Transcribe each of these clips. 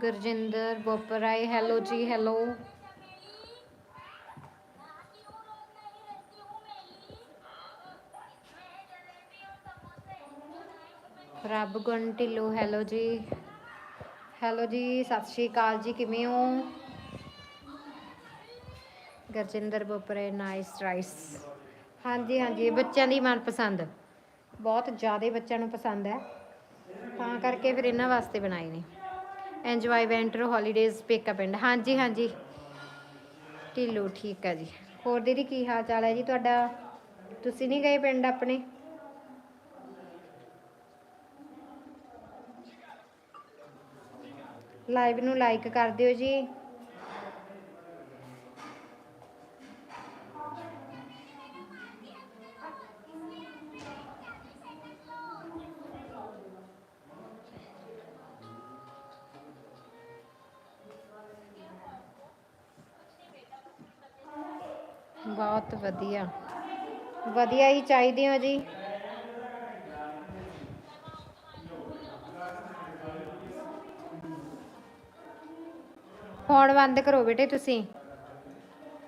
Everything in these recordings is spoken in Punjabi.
Gurjinder Boparai hello ji, hello. ਰੱਬ ਗੁਣ ਢਿੱਲੋਂ, ਹੈਲੋ ਜੀ। ਹੈਲੋ ਜੀ, ਸਤਿ ਸ਼੍ਰੀ ਅਕਾਲ ਜੀ, ਕਿਵੇਂ ਹੋ? Gurjinder Bopare nice rice. ਹਾਂਜੀ ਹਾਂਜੀ ਬੱਚਿਆਂ ਦੀ ਮਨਪਸੰਦ। ਬਹੁਤ ਜ਼ਿਆਦਾ ਬੱਚਿਆਂ ਨੂੰ ਪਸੰਦ ਹੈ। ਤਾਂ ਕਰਕੇ ਫਿਰ ਇਹਨਾਂ ਵਾਸਤੇ ਬਣਾਏ ਨੇ। ਐਂਜੋਏ ਵੈਂਟਰ ਹੌਲੀਡੇਜ਼ ਪੇਕਾ ਪਿੰਡ ਹਾਂਜੀ ਹਾਂਜੀ। ਢਿੱਲੋ, ਠੀਕ ਆ ਜੀ। ਹੋਰ ਦੀਦੀ, ਕੀ ਹਾਲ ਚਾਲ ਹੈ ਜੀ ਤੁਹਾਡਾ? ਤੁਸੀਂ ਨਹੀਂ ਗਏ ਪਿੰਡ ਆਪਣੇ? ਲਾਈਵ ਨੂੰ ਲਾਈਕ ਕਰ ਦਿਓ ਜੀ। ਬਹੁਤ ਵਧੀਆ। ਵਧੀਆ ਹੀ ਚਾਹੀਦੇ ਹੋ ਜੀ। ਫੋਨ ਬੰਦ ਕਰੋ ਬੇਟੇ ਤੁਸੀਂ।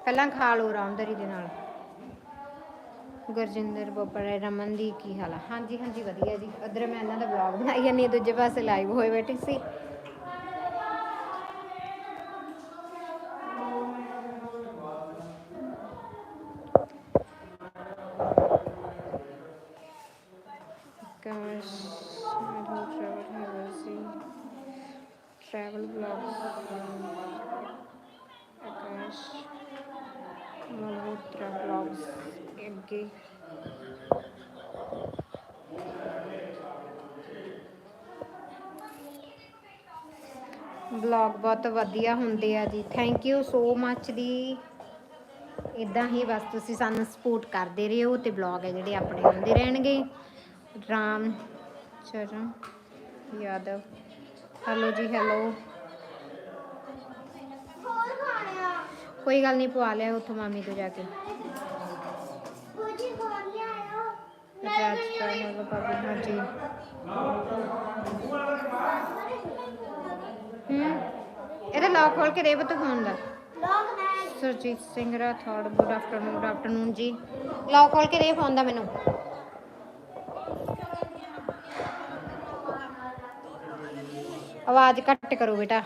ਪਹਿਲਾਂ ਖਾ ਲਓ ਆਰਾਮਦਾਰੀ ਦੇ ਨਾਲ। ਗੁਰਜਿੰਦਰ ਬੋਪੜੇ, ਰਮਨ ਦੀ ਕੀ ਹਾਲ ਆ? ਹਾਂਜੀ ਹਾਂਜੀ, ਵਧੀਆ ਜੀ। ਉਧਰ ਮੈਂ ਇਹਨਾਂ ਦਾ ਵਲੌਗ ਬਣਾਈ ਜਾਂਦੀ ਦੂਜੇ ਪਾਸੇ ਲਾਈਵ ਹੋਏ ਬੈਠੀ ਸੀ। ਅੱਗੇ ਵਲੌਗ ਬਹੁਤ ਵਧੀਆ ਹੁੰਦੇ ਆ ਜੀ। ਥੈਂਕ ਯੂ ਸੋ ਮੱਚ ਦੀ ਇਦਾਂ ਹੀ ਬਸ ਤੁਸੀਂ ਸਾਨੂੰ ਸਪੋਰਟ ਕਰਦੇ ਰਹੋ ਤੇ ਵਲੌਗ ਹੈ ਜਿਹੜੇ ਆਪਣੇ ਆਉਂਦੇ ਰਹਿਣਗੇ। ਰਾਮ ਚਰਨ ਯਾਦਵ। ਹੈਲੋ ਜੀ ਹੈਲੋ ਕੋਈ ਗੱਲ ਨਹੀਂ ਪਵਾ ਲਿਆ ਉੱਥੋਂ ਮਾਮੀ ਤੋਂ ਜਾ ਕੇ। ਰਾਜ ਦਾ ਹੈਲੋ ਭਾਬੀ ਹਾਂਜੀ ਹੂੰ ਇਹਦਾ ਲੌਕ ਖੋਲ ਕੇ ਦੇ ਬਤ ਫੋਨ ਦਾ Surjit Singh Rathore good afternoon good afternoon ji lock ਖੋਲ ਕੇ ਦੇ ਫੋਨ ਦਾ ਮੈਨੂੰ ਆਵਾਜ਼ ਘੱਟ ਕਰੋ ਬੇਟਾ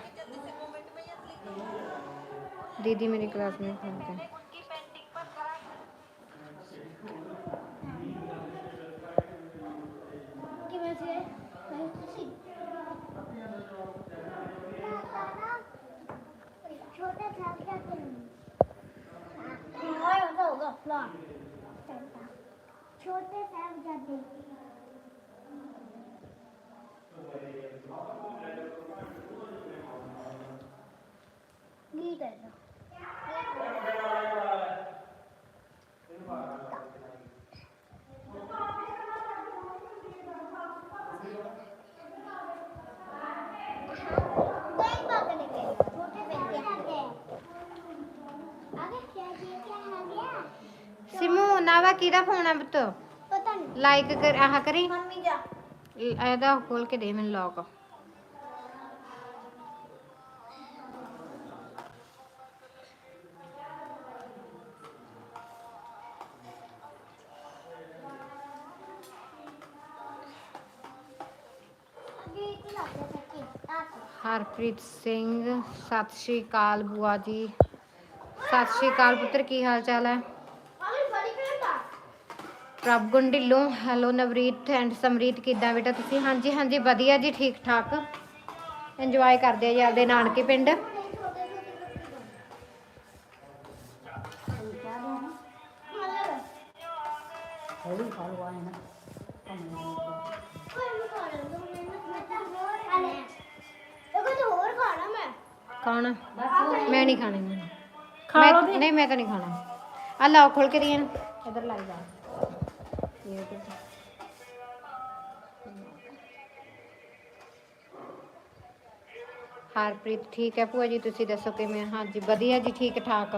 ਦੀਦੀ ਮੇਰੀ ਕਲਾਸ में फोन ਨਹੀਂ ਕਰਦਾ ਸਿਮੂ ਨਾਵਾ ਕਿਹਦਾ ਫੋਨ ਆ ਬਤੋ पता नहीं ਲਾਈਕ ਕਰ ਆਹ ਕਰੀ मम्मी जा ਇਹਦਾ ਖੋਲ ਕੇ ਦੇ ਮੈਨੂੰ ਲੌਕ गीत लगे सच्ची आके ਹਰਪ੍ਰੀਤ ਸਿੰਘ ਸਤਿ ਸ਼੍ਰੀ ਅਕਾਲ ਬੁਆ ਜੀ ਸਤਿ ਸ਼੍ਰੀ ਅਕਾਲ ਪੁੱਤਰ ਕੀ ਹਾਲ ਚਾਲ ਹੈ मम्मी बड़ी करता ਪ੍ਰਭਗੁਣ ਢਿੱਲੋਂ ਹੈਲੋ ਨਵਰੀਤ ਐਂਡ ਸਮਰੀਤ ਕਿਦਾਂ ਬੇਟਾ ਤੁਸੀਂ? ਹਾਂਜੀ ਹਾਂਜੀ ਵਧੀਆ ਜੀ ਠੀਕ ਠਾਕ। ਇੰਜੋਏ ਕਰਦੇ ਆ ਜੀ ਆਪਦੇ ਨਾਨਕੇ ਪਿੰਡ। ਕੌਣ ਮੈਂ ਨਹੀਂ ਖਾਣੇ। ਮੈਂ ਨਹੀਂ ਮੈਂ ਤਾਂ ਨਹੀਂ ਖਾਣਾ। ਆ ਲਾਓ ਖੋਲ ਕੇ ਰੀਨ ਇਧਰ ਲਾਈ ਜਾ। ਤੇ ਹਰਪ੍ਰੀਤ ਠੀਕ ਹੈ ਭੂਆ ਜੀ ਤੁਸੀਂ ਦੱਸੋ ਕਿਵੇਂ? ਹਾਂਜੀ ਵਧੀਆ ਜੀ ਠੀਕ ਠਾਕ।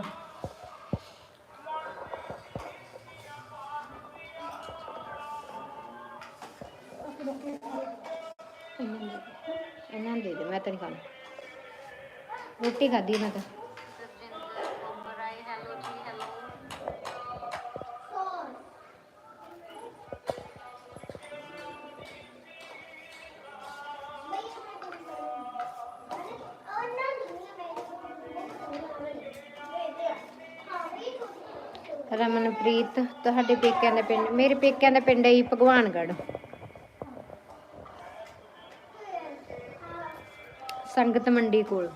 ਇਹਨਾਂ ਦੇ ਦੇ ਮੈਂ ਤਾਂ ਨਹੀਂ ਖਾਣਾ ਰੋਟੀ ਖਾਧੀ ਮੈਂ ਤਾਂ। ਰਮਨਪ੍ਰੀਤ ਤੁਹਾਡੇ ਪੇਕਿਆਂ ਦਾ ਪਿੰਡ, ਮੇਰੇ ਪੇਕਿਆਂ ਦਾ ਪਿੰਡ ਹੈ ਜੀ ਭਗਵਾਨਗੜ੍ਹ। ਸੰਗਤ ਮੰਡੀ ਕੋਲ।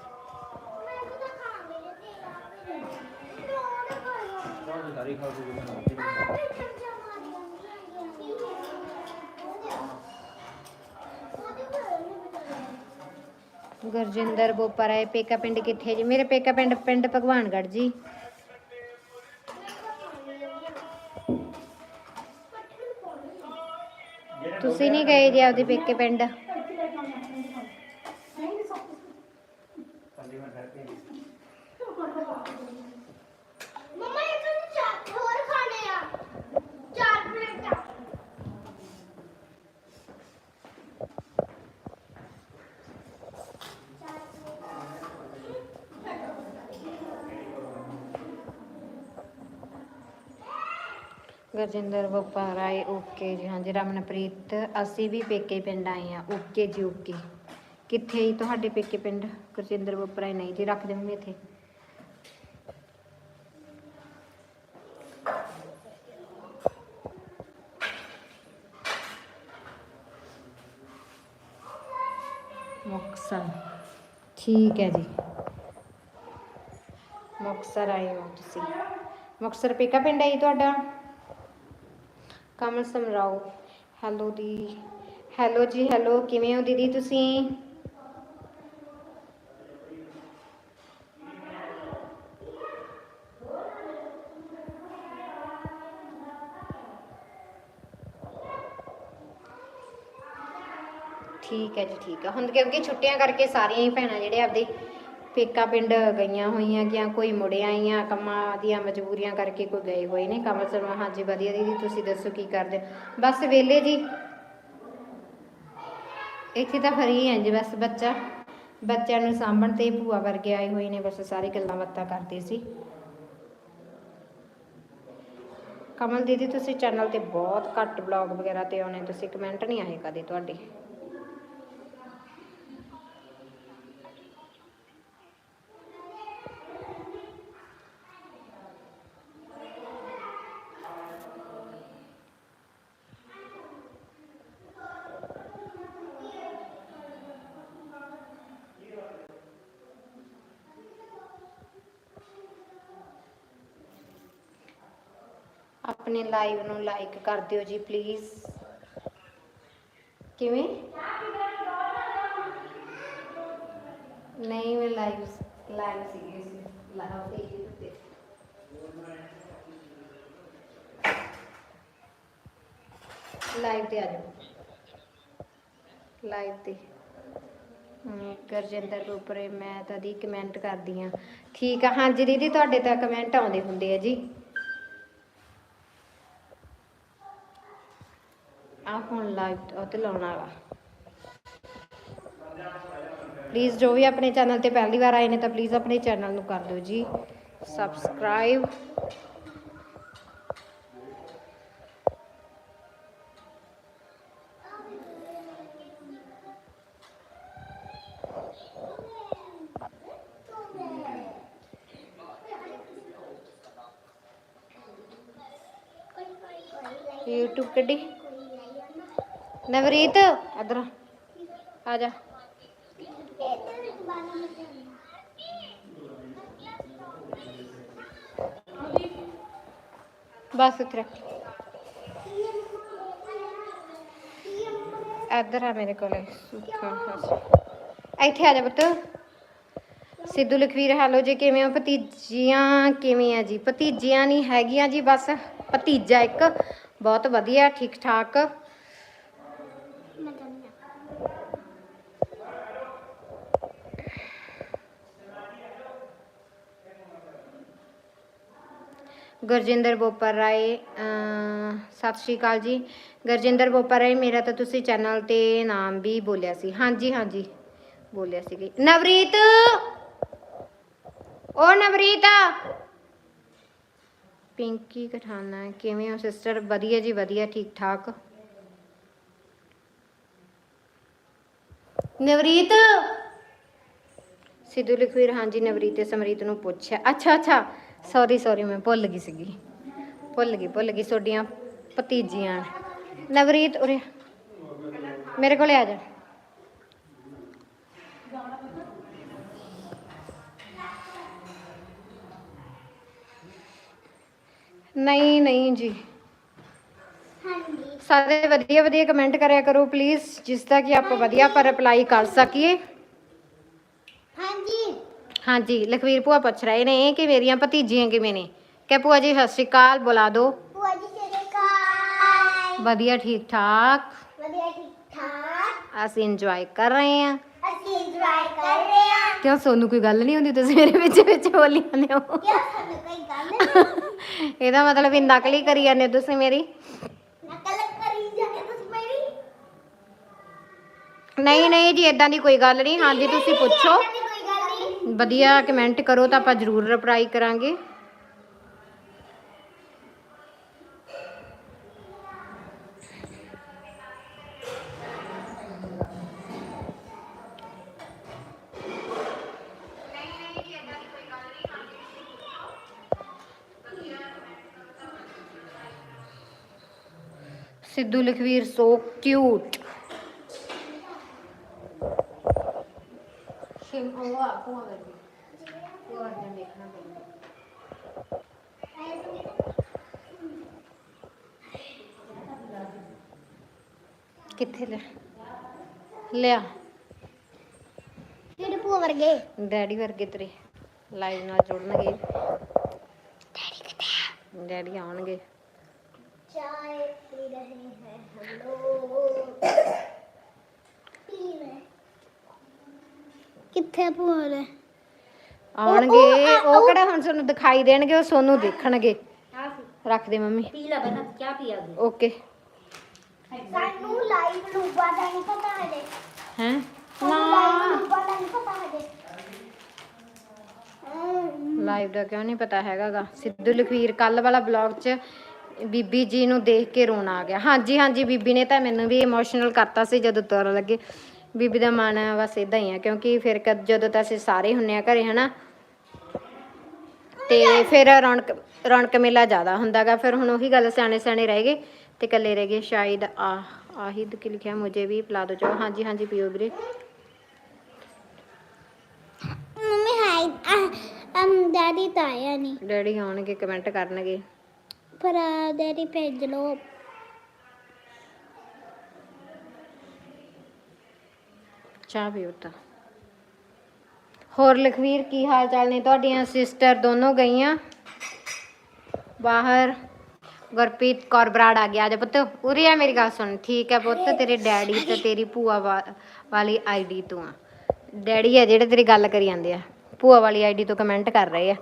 ਗੁਰਜਿੰਦਰ ਬੋਪਰਾ ਪੇਕਾ ਪਿੰਡ ਕਿੱਥੇ ਜੀ? ਮੇਰੇ ਪੇਕਾ ਪਿੰਡ ਪਿੰਡ ਭਗਵਾਨਗੜ ਜੀ। ਤੁਸੀਂ ਨਹੀਂ ਗਏ ਜੀ ਆਪਦੇ ਪੇਕੇ ਪਿੰਡ ਤੜਕੀ ਲੈ ਕੇ ਆਉਣਾ ਆਪਣੇ ਕੋਲ ਨਹੀਂ ਨਹੀਂ ਸਭ ਮਮਾ ਇਹ ਤਾਂ ਚਾਰ ਹੋਰ ਖਾਣੇ ਆ ਚਾਰ ਪਲੇਟਾਂ ਗੁਰਜਿੰਦਰ ਬੋਪਰਾ ਓਕੇ ਜੀ ਹਾਂਜੀ ਰਮਨਪ੍ਰੀਤ ਅਸੀਂ ਵੀ ਪੇਕੇ ਪਿੰਡ ਆਏ ਆ ਓਕੇ ਜੀ ਓਕੇ। ਕਿੱਥੇ ਜੀ ਤੁਹਾਡੇ ਪੇਕੇ ਪਿੰਡ? ਗੁਰਜਿੰਦਰ ਬੋਪਰਾ ਨਹੀਂ ਜੀ ਰੱਖ ਦੇ ਮੰਮੀ ਇੱਥੇ। ਮੁਕਤਸਰ। ਠੀਕ ਹੈ ਜੀ। ਮੁਕਤਸਰ ਆਏ ਹੋ ਤੁਸੀਂ। ਮੁਕਤਸਰ ਪੇਕਾ ਪਿੰਡ ਹੈ ਜੀ ਤੁਹਾਡਾ? ਕਮਲ ਸਮਰਾਓ। ਹੈਲੋ ਦੀ। ਹੈਲੋ ਜੀ, ਹੈਲੋ, ਕਿਵੇਂ ਹੋ ਦੀਦੀ ਤੁਸੀਂ? ਠੀਕ ਹੈ ਜੀ, ਠੀਕ ਹੈ। ਹੁਣ ਕਿਉਂਕਿ ਛੁੱਟੀਆਂ ਕਰਕੇ ਸਾਰੀਆਂ ਹੀ ਭੈਣਾਂ ਜਿਹੜੇ ਆਪਦੇ ਪੇਕਾ ਪਿੰਡ ਗਈਆਂ ਹੋਈਆਂ ਜਾਂ ਕੋਈ ਮੁੜੇ ਆਈਆਂ, ਕੰਮਾਂ ਦੀਆਂ ਮਜਬੂਰੀਆਂ ਕਰਕੇ ਕੋਈ ਗਏ ਹੋਏ ਨੇ। ਕਮਲ ਸ਼ਰਮਾ, ਹਾਂਜੀ, ਵਧੀਆ ਦੀਦੀ, ਤੁਸੀਂ ਦੱਸੋ ਕੀ ਕਰਦੇ? ਬਸ ਵੇਲੇ ਜੀ। ਇੱਥੇ ਤਾਂ ਫਰੀ ਹਾਂ ਜੀ, ਬਸ ਬੱਚਾ, ਬੱਚਿਆਂ ਨੂੰ ਸਾਂਭਣ ਤੇ ਭੂਆ ਵਰਗੇ ਆਏ ਹੋਏ ਨੇ, ਬਸ ਸਾਰੀ ਗੱਲਾਂ ਬਾਤਾਂ ਕਰਦੇ ਸੀ। ਕਮਲ ਦੀਦੀ, ਤੁਸੀਂ ਚੈਨਲ ਤੇ ਬਹੁਤ ਘੱਟ ਬਲੌਗ ਵਗੈਰਾ ਤੇ ਆਉਣੇ, ਤੁਸੀਂ ਕਮੈਂਟ ਨਹੀਂ ਆਏ ਕਦੇ ਤੁਹਾਡੇ? ਆਪਣੇ ਲਾਈਵ ਨੂੰ ਲਾਈਕ ਕਰ ਦਿਓ ਜੀ ਪਲੀਜ਼ ਕਿਵੇਂ? ਨਹੀਂ ਮੈਂ ਲਾਈਵ ਲਾਈਵ ਸੀਗੀ ਲਾਈਵ ਤੇ ਹੀ ਤੇ ਲਾਈਵ ਤੇ ਆ ਜਾਓ। ਲਾਈਵ ਤੇ। ਹਮ, ਗੁਰਜਿੰਦਰ ਮੈਂ ਤਾਂ ਦੀ ਕਮੈਂਟ ਕਰਦੀ ਆ ਠੀਕ ਆ ਹਾਂਜੀ ਦੀਦੀ ਤੁਹਾਡੇ ਤਾਂ ਕਮੈਂਟ ਆਉਂਦੇ ਹੁੰਦੇ ਆ ਜੀ ਆ ਹੁਣ ਲਾਈਵ ਉਹ ਤੇ ਲਾਉਣਾ ਵਾ ਪਲੀਜ਼ ਜੋ ਵੀ ਆਪਣੇ ਚੈਨਲ ਤੇ ਪਹਿਲੀ ਵਾਰ ਆਏ ਨੇ ਤਾਂ ਪਲੀਜ਼ ਆਪਣੇ ਚੈਨਲ ਨੂੰ ਕਰ ਦਿਓ ਜੀ। ਸਬਸਕ੍ਰਾਈਬ YouTube ਕੱਢੀ ਨਵਰੀਤ, ਇਧਰ ਆ। ਜਾ। ਬਸ ਇੱਥੇ ਰੱਖ। ਇੱਧਰ ਆ ਮੇਰੇ ਕੋਲੇ। ਇੱਥੇ ਆ ਜਾ ਪੁੱਤ। ਸਿੱਧੂ ਲਖਵੀਰ, ਹੈਲੋ ਜੀ, ਕਿਵੇਂ ਹੋ ਭਤੀਜੀਆਂ? ਕਿਵੇਂ ਆ ਜੀ? ਭਤੀਜੀਆਂ ਨਹੀਂ ਹੈਗੀਆਂ ਜੀ, ਬਸ ਭਤੀਜਾ ਇੱਕ। ਬਹੁਤ ਵਧੀਆ ਠੀਕ ਠਾਕ ਮੈਂ ਜਾਣੀ ਆ ਗੁਰਜਿੰਦਰ ਬੋਪਰ ਰਾਏ ਸਤਿ ਸ਼੍ਰੀ ਅਕਾਲ ਜੀ। ਗੁਰਜਿੰਦਰ ਬੋਪਰ ਰਾਏ, ਮੇਰਾ ਤਾਂ ਤੁਸੀਂ ਚੈਨਲ ਤੇ ਨਾਮ ਵੀ ਬੋਲਿਆ ਸੀ। ਹਾਂਜੀ ਹਾਂਜੀ, ਬੋਲਿਆ ਸੀ ਨਵਰੀਤ! ਓ ਨਵਰੀਤ! ਪਿੰਕੀ ਕਠਾਨਾ, ਕਿਵੇਂ ਹੋ ਸਿਸਟਰ? ਵਧੀਆ ਜੀ, ਵਧੀਆ, ਠੀਕ ਠਾਕ। ਨਵਰੀਤ! ਸਿੱਧੂ ਲਖਵੀਰ, ਹਾਂਜੀ, ਨਵਰੀਤ ਤੇ ਸਮਰੀਤ ਨੂੰ ਪੁੱਛਿਆ। ਅੱਛਾ ਅੱਛਾ। ਸੌਰੀ ਸੌਰੀ ਮੈਂ ਭੁੱਲ ਗਈ ਸੀਗੀ। ਭੁੱਲ ਗਈ ਭੁੱਲ ਗਈ ਤੁਹਾਡੀਆਂ ਭਤੀਜੀਆਂ। ਨਵਰੀਤ ਉਰੇ ਮੇਰੇ ਕੋਲੇ ਆ ਜਾ। ਨਹੀਂ ਨਹੀਂ ਜੀ। ਹਾਂਜੀ। ਸਾਰੇ ਵਧੀਆ ਵਧੀਆ ਕਮੈਂਟ ਕਰਿਆ ਕਰੋ ਪਲੀਜ਼ ਜਿਸ ਦਾ ਕਿ ਆਪਾਂ ਵਧੀਆ ਪਰ ਰਿਪਲਾਈ ਕਰ ਸਕੀਏ। ਹਾਂਜੀ। ਹਾਂਜੀ ਲਖਵੀਰ ਭੂਆ ਪੁੱਛ ਰਹੇ ਨੇ ਕਿ ਮੇਰੀਆਂ ਭਤੀਜੀਆਂ ਕਿਵੇਂ ਨੇ? ਕਿ ਭੂਆ ਜੀ ਸਤਿ ਸ਼੍ਰੀ ਅਕਾਲ ਬੁਲਾ ਦਿਓ ਭੂਆ ਜੀ ਸਤਿ ਸ਼੍ਰੀ ਵਧੀਆ ਠੀਕ ਠਾਕ? ਵਧੀਆ ਠੀਕ ਠਾਕ। ਅਸੀਂ ਇੰਜੋਏ ਕਰ ਰਹੇ ਹਾਂ। ਅਸੀਂ ਇੰਜੋਏ ਕਰ ਰਹੇ ਹਾਂ। ਕਿਉਂ ਸੋਨੂੰ ਕੋਈ ਗੱਲ ਨਹੀਂ ਹੁੰਦੀ ਤੁਸੀਂ ਮੇਰੇ ਵਿੱਚ ਵਿੱਚ ਬੋਲੀ ਜਾਂਦੇ ਹੋ? ਕਿਉਂ ਸਾਨੂੰ ਕੋਈ ਗੱਲ ਨਹੀਂ ਇਹਦਾ ਮਤਲਬ ਵੀ ਨਕਲੀ ਕਰੀ ਜਾਂਦੇ ਤੁਸੀਂ ਮੇਰੀ। ਨਕਲ ਕਰੀ ਜਾਂਦੇ ਤੁਸੀਂ ਮੇਰੀ? ਨਹੀਂ ਨਹੀਂ ਜੀ ਇਦਾਂ ਦੀ ਕੋਈ ਗੱਲ ਨਹੀਂ। ਹਾਂਜੀ ਤੁਸੀਂ ਪੁੱਛੋ ਏਦਾਂ ਦੀ ਕੋਈ ਗੱਲ ਨਹੀਂ ਵਧੀਆ ਕਮੈਂਟ ਕਰੋ ਤਾਂ ਆਪਾਂ ਜ਼ਰੂਰ ਰਿਪਲਾਈ ਕਰਾਂਗੇ ਸਿੱਧੂ ਲਖਵੀਰ ਸੋ ਕਿਊਟ ਨਹੀਂ ਉਹ ਆ ਭੂਆ ਵਰਗੀ ਭੂਆ ਵਰਗਾ ਦੇਖਣਾ ਪੈਂਦਾ ਕਿੱਥੇ ਲੈ ਲਿਆ ਕਿਹੜੇ ਭੂਆ ਵਰਗੇ ਡੈਡੀ ਵਰਗੇ ਤੇਰੇ ਲਾਈਵ ਨਾਲ ਜੁੜਨਗੇ ਡੈਡੀ ਕਿੱਥੇ ਡੈਡੀ ਆਉਣਗੇ ਚਾਹ ਪੀ ਰਹੇ ਹੈ ਹਮ ਲੋਗ ਪੀ ਰਹੇ ਕਿੱਥੇ ਨੇ ਆਉਣਗੇ ਉਹ ਕਿਹੜਾ ਹੁਣ ਤੁਹਾਨੂੰ ਦਿਖਾਈ ਦੇਣਗੇ ਉਹ ਸੋਨੂੰ ਦੇਖਣਗੇ। ਰੱਖ ਦੇ ਮੰਮੀ। ਬਣਾ ਓਕੇ। ਸਾਨੂੰ ਲਾਈਵ ਲੂਬਾ ਦਾ ਨਹੀਂ ਪਤਾ ਹਜੇ। ਹੈ? ਸਾਨੂੰ ਲਾਈਵ ਲੂਬਾ ਦਾ ਨਹੀਂ ਪਤਾ ਹਜੇ। ਲਾਈਵ ਦਾ ਕਿਉਂ ਨਹੀਂ ਪਤਾ ਹੈਗਾਗਾ? ਸਿੱਧੂ ਲਖਵੀਰ ਕੱਲ ਵਾਲਾ ਬਲੌਗ 'ਚ ਬੀਬੀ ਜੀ ਨੂੰ ਦੇਖ ਕੇ ਰੋਣਾ ਆ ਗਿਆ। ਹਾਂਜੀ ਹਾਂਜੀ ਬੀਬੀ ਨੇ ਤਾਂ ਮੈਨੂੰ ਵੀ ਇਮੋਸ਼ਨਲ ਕਰਤਾ ਸੀ ਜਦੋਂ ਤੁਰਨ ਲੱਗੇ। ਬੀਬੀ ਦਾ ਮਨ ਬਸ ਇਦਾਂ ਹੀ ਆ ਕਿਉਂਕਿ ਫਿਰ ਕਦ ਜਦੋਂ ਤਾਂ ਅਸੀਂ ਸਾਰੇ ਹੁੰਨੇ ਆ ਘਰੇ ਹਨਾ? ਤੇ ਫਿਰ ਰੌਣਕ ਰੌਣਕ ਮੇਲਾ ਜ਼ਿਆਦਾ ਹੁੰਦਾਗਾ ਫਿਰ ਹੁਣ ਉਹੀ ਗੱਲ ਸਿਆਣੇ ਸਿਆਣੇ ਰਹਿ ਗਏ ਤੇ ਇਕੱਲੇ ਰਹਿ ਗਏ ਸ਼ਾਇਦ ਆ ਆਹਿਦ ਕੀ ਲਿਖਿਆ ਮੁਝੇ ਵੀ ਪਿਲਾ ਦੋ ਚਾਹ ਹਾਂਜੀ ਹਾਂਜੀ ਪੀਓ ਵੀਰੇ। ਮੰਮੀ ਹਾਈ ਅਮ ਡੈਡੀ ਤਾਂ ਆਇਆ ਨਹੀਂ। ਡੈਡੀ ਆਉਣਗੇ ਕਮੈਂਟ ਕਰਨਗੇ। ਪਰ ਡੈਡੀ ਭੇਜ ਲੋ ਚਾਹ ਪੀਓ ਤਾਂ। ਹੋਰ ਲਖਵੀਰ ਕੀ ਹਾਲ ਚਾਲ ਨੇ? ਤੁਹਾਡੀਆਂ ਸਿਸਟਰ ਦੋਨੋਂ ਗਈਆਂ? ਬਾਹਰ ਗੁਰਪ੍ਰੀਤ ਕੌਰ ਬਰਾੜ ਆ ਗਿਆ। ਜਾ ਪੁੱਤ ਉਰੇ ਆ ਮੇਰੀ ਗੱਲ ਸੁਣ। ਠੀਕ ਹੈ ਪੁੱਤ ਤੇਰੇ ਡੈਡੀ ਤੇ ਤੇਰੀ ਭੂਆ ਵਾ- ਵਾਲੀ ਆਈਡੀ ਤੋਂ ਆ। ਡੈਡੀ ਆ ਜਿਹੜੇ ਤੇਰੀ ਗੱਲ ਕਰੀ ਜਾਂਦੇ ਆ। ਭੂਆ ਵਾਲੀ ਆਈਡੀ ਤੋਂ ਕਮੈਂਟ ਕਰ ਰਹੇ ਆ।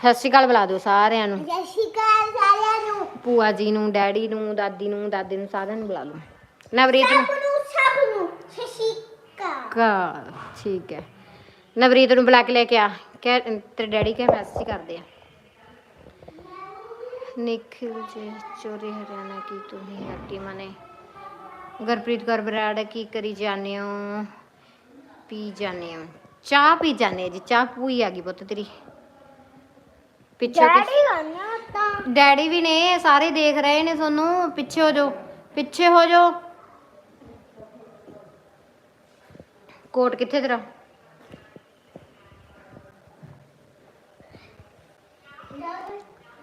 ਸਤਿ ਸ਼੍ਰੀ ਅਕਾਲ ਬੁਲਾ ਦਿਓ ਸਾਰਿਆਂ ਨੂੰ। ਸਤਿ ਸ਼੍ਰੀ ਅਕਾਲ ਸਾਰਿਆਂ ਨੂੰ। ਭੂਆ ਜੀ ਨੂੰ ਡੈਡੀ ਨੂੰ ਦਾਦੀ ਨੂੰ ਦਾਦੇ ਨੂੰ ਸਾਰਿਆਂ ਨੂੰ ਬੁਲਾ ਲਓ। ਨਵਰੀਤ ਨੂੰ ਸਭ ਨੂੰ ਸਭ ਨੂੰ ਸਤਿ ਸ਼੍ਰੀ ਅਕਾਲ ਕਾ ਠੀਕ ਹੈ। ਨਵਰੀਤ ਨੂੰ ਬੁਲਾ ਕੇ ਲੈ ਕੇ ਆ। ਕਹਿ ਤੇਰੇ ਡੈਡੀ ਕਹਿ ਮੈਸੇਜ ਕਰਦੇ ਆ। ਜੀ ਚੋਰੀ ਹਰਿਆਣਾ ਕੀ ਤੂੰ ਹੀ ਹੱਟੀ ਮਨੇ। ਗੁਰਪ੍ਰੀਤ ਕੌਰ ਬਰਾੜ ਕੀ ਕਰੀ ਜਾਂਦੇ ਹੋ? ਪੀ ਜਾਂਦੇ ਹੋ। ਚਾਹ ਪੀ ਆ ਜੀ। ਚਾਹ ਪੂਈ ਆ ਗਈ ਪੁੱਤ ਤੇਰੀ। ਪਿੱਛੇ ਡੈਡੀ ਆਣਾ ਤਾਂ। ਡੈਡੀ ਵੀ ਨੇ ਸਾਰੇ ਦੇਖ ਰਹੇ ਨੇ ਤੁਹਾਨੂੰ। ਪਿੱਛੇ ਹੋ ਜਾਓ। ਪਿੱਛੇ ਹੋ ਜਾਓ। ਕੋਟ ਕਿੱਥੇ ਤੇਰਾ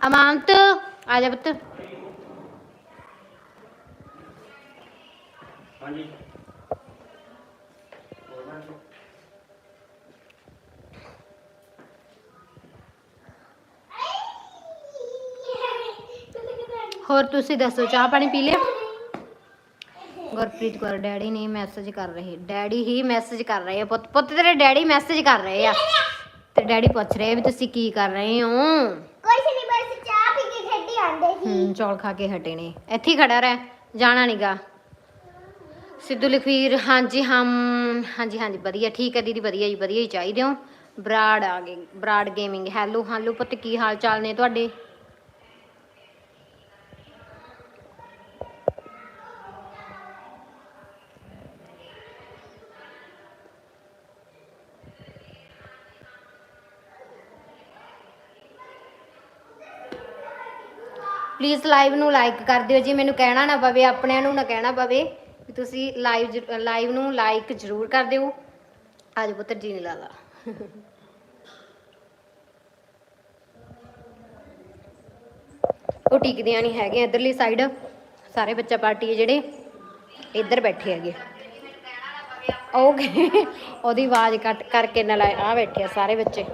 ਅਮਾਨਤ ਆ ਜਾ ਪੁੱਤ। ਹਾਂਜੀ। ਹੋਰ ਤੁਸੀਂ ਦੱਸੋ ਚਾਹ ਪਾਣੀ ਪੀ ਲਿਆ? ਗੁਰਪ੍ਰੀਤ ਕੌਰ ਡੈਡੀ ਨੇ ਮੈਸੇਜ ਕਰ ਰਹੇ। ਡੈਡੀ ਹੀ ਮੈਸੇਜ ਕਰ ਰਹੇ ਆ ਪੁੱਤ ਪੁੱਤ ਤੇਰੇ ਡੈਡੀ ਮੈਸੇਜ ਕਰ ਰਹੇ ਆ। ਤੇ ਡੈਡੀ ਪੁੱਛ ਰਹੇ ਵੀ ਤੁਸੀਂ ਕੀ ਕਰ ਰਹੇ ਹੋ? ਕੋਈ ਨਹੀਂ ਬਸ ਚਾਹ ਪੀ ਕੇ ਖੇਡੀ ਆਂਦੇ ਸੀ। ਹੂੰ ਚੌਲ ਖਾ ਕੇ ਹਟੇ ਨੇ। ਇੱਥੇ ਹੀ ਖੜਾ ਰਹਿ ਜਾਣਾ ਨੀਗਾ। ਸਿੱਧੂ ਲਖਵੀਰ ਹਾਂਜੀ ਹਮ ਹਾਂਜੀ ਹਾਂਜੀ ਵਧੀਆ ਠੀਕ ਹੈ ਦੀਦੀ ਵਧੀਆ ਜੀ ਵਧੀਆ ਹੀ ਚਾਹੀਦੇ ਹੋ। ਬਰਾੜ ਆ ਗਏ ਬਰਾੜ ਗੇਮਿੰਗ ਹੈਲੋ ਹਾਲੋ ਪੁੱਤ ਕੀ ਹਾਲ ਚਾਲ ਨੇ ਤੁਹਾਡੇ? ਪਲੀਜ਼ ਲਾਈਵ ਨੂੰ ਲਾਈਕ ਕਰ ਦਿਓ ਜੀ, ਮੈਨੂੰ ਕਹਿਣਾ ਨਾ ਪਵੇ, ਆਪਣਿਆਂ ਨੂੰ ਨਾ ਕਹਿਣਾ ਪਵੇ, ਵੀ ਤੁਸੀਂ ਲਾਈਵ ਲਾਈਵ ਨੂੰ ਲਾਈਕ ਜ਼ਰੂਰ ਕਰ ਦਿਓ। ਅੱਜ ਪੁੱਤਰ ਜੀ ਨੇ ਲਾ ਲਾ। ਉਹ ਟਿਕਦੀਆਂ ਨਹੀਂ ਹੈਗੇ ਇਧਰਲੀ ਸਾਈਡ ਸਾਰੇ ਬੱਚਾ ਪਾਰਟੀ ਹੈ ਜਿਹੜੇ, ਇੱਧਰ ਬੈਠੇ ਹੈਗੇ। ਓਕੇ ਉਹਦੀ ਆਵਾਜ਼ ਕੱਟ ਕਰਕੇ ਨਾਲ ਆ ਬੈਠੇ ਆ ਸਾਰੇ ਬੱਚੇ।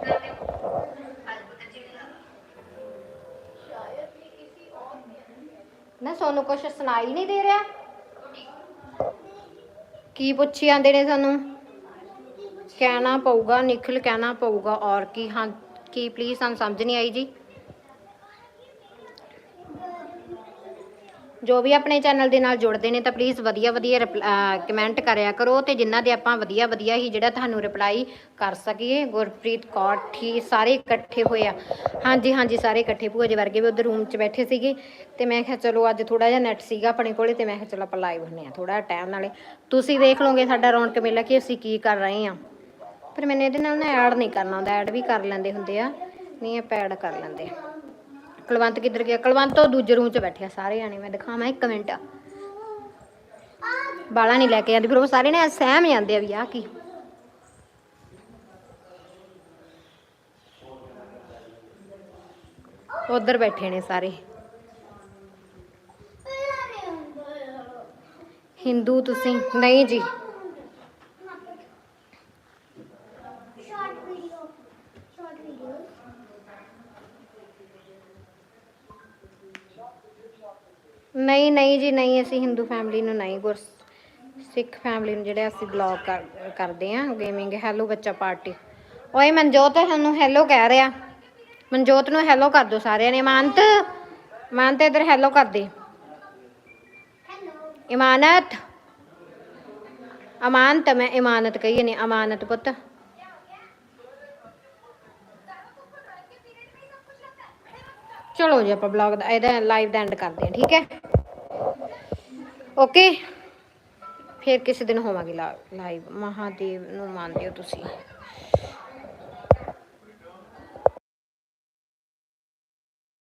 ਤੁਹਾਨੂੰ ਸੋਨੂੰ ਕੁਛ ਸੁਣਾਈ ਨਹੀਂ ਦੇ ਰਿਹਾ? ਕੀ ਪੁੱਛੀ ਜਾਂਦੇ ਨੇ ਸਾਨੂੰ ਕਹਿਣਾ ਪਊਗਾ ਨਿਖਿਲ ਕਹਿਣਾ ਪਊਗਾ, ਔਰ ਕੀ? ਹਾਂ, ਕੀ ਪਲੀਜ਼ ਸਾਨੂੰ ਸਮਝ ਨਹੀਂ ਆਈ ਜੀ? ਜੋ ਵੀ ਆਪਣੇ ਚੈਨਲ ਦੇ ਨਾਲ ਜੁੜਦੇ ਨੇ ਤਾਂ ਪਲੀਜ਼ ਵਧੀਆ ਵਧੀਆ ਕਮੈਂਟ ਕਰਿਆ ਕਰੋ ਤੇ ਜਿਨ੍ਹਾਂ ਦੇ ਆਪਾਂ ਵਧੀਆ ਵਧੀਆ ਹੀ ਜਿਹੜਾ ਤੁਹਾਨੂੰ ਰਿਪਲਾਈ ਕਰ ਸਕੀਏ, ਗੁਰਪ੍ਰੀਤ ਕੌਰ ਠੀ ਸਾਰੇ ਇਕੱਠੇ ਹੋਏ ਆ। ਹਾਂਜੀ ਹਾਂਜੀ, ਸਾਰੇ ਇਕੱਠੇ ਭੂਆ ਜੀ ਵਰਗੇ ਵੀ ਉਧਰ ਰੂਮ 'ਚ ਬੈਠੇ ਸੀਗੇ ਤੇ ਮੈਂ ਕਿਹਾ ਚਲੋ ਅੱਜ ਥੋੜਾ ਜਿਹਾ ਨੈਟ ਸੀਗਾ ਆਪਣੇ ਕੋਲੇ ਤੇ ਮੈਂ ਕਿਹਾ ਚਲੋ ਆਪਾਂ ਲਾਈਵ ਹੁੰਨੇ ਆ ਥੋੜਾ ਟਾਈਮ ਨਾਲੇ। ਤੁਸੀਂ ਦੇਖ ਲਓਗੇ ਸਾਡਾ ਰੌਣਕ ਮੇਲਾ ਕਿ ਅਸੀਂ ਕੀ ਕਰ ਰਹੇ ਆ। ਪਰ ਮੈਨੂੰ ਇਹਦੇ ਨਾਲ ਨਾ ਐਡ ਨਹੀਂ ਕਰਨਾ ਹੁੰਦਾ ਐਡ ਵੀ ਕਰ ਲੈਂਦੇ ਹੁੰਦੇ ਆ, ਨਹੀਂ ਆਪਾਂ ਐਡ ਕਰ ਲੈਂਦੇ ਆ। ਕੁਲਵੰਤ ਕਿੱਧਰ ਗਿਆ? ਕੁਲਵੰਤ ਉਹ ਦੂਜੇ ਰੂਮ 'ਚ ਬੈਠਿਆ, ਸਾਰੇ ਜਾਣੇ। ਮੈਂ ਦਿਖਾਵਾਂ ਇੱਕ ਮਿੰਟ। ਬਾਲਾ ਨਹੀਂ ਲੈ ਕੇ ਜਾਂਦੀ, ਫਿਰ ਉਹ ਸਾਰੇ ਨੇ ਸਹਿਮ ਜਾਂਦੇ ਆ ਵੀ ਆ ਕੀ। ਉਧਰ ਬੈਠੇ ਨੇ ਸਾਰੇ। ਹਿੰਦੂ ਤੁਸੀਂ? ਨਹੀਂ ਜੀ। ਨਹੀਂ ਨਹੀਂ ਅਸੀਂ ਹਿੰਦੂ ਫੈਮਿਲੀ ਨੂੰ ਨਹੀਂ, ਗੁਰ ਸਿੱਖ ਫੈਮਿਲੀ ਨੂੰ ਜਿਹੜੇ ਅਸੀਂ ਬਲੌਗ ਕਰਦੇ ਆ ਗੇਮਿੰਗ ਹੈਲੋ ਬੱਚਾ ਪਾਰਟੀ ਓਏ ਮਨਜੋਤ ਸਾਨੂੰ ਹੈਲੋ ਕਹਿ ਰਿਹਾ। ਮਨਜੋਤ ਨੂੰ ਹੈਲੋ ਕਰ ਦਿਓ ਸਾਰਿਆਂ ਨੇ। ਇਮਾਨਤ ਇਮਾਨਤ ਇਧਰ ਹੈਲੋ ਕਰ ਦੇ। ਇਮਾਨਤ। ਅਮਾਨਤ ਮੈਂ ਇਮਾਨਤ ਕਹੀ ਨੇ ਅਮਾਨਤ ਪੁੱਤ। ਚਲੋ ਜੀ, ਆਪਾਂ ਬਲੌਗ ਦਾ, ਇਹਦਾ ਲਾਈਵ ਦਾ ਐਂਡ ਕਰਦੇ ਹਾਂ, ਠੀਕ ਹੈ? ਓਕੇ ਫਿਰ ਕਿਸੇ ਦਿਨ ਹੋਵਾਂਗੇ ਲਾਈਵ ਮਹਾਦੇਵ ਨੂੰ ਮੰਨਦੇ ਹੋ ਤੁਸੀਂ।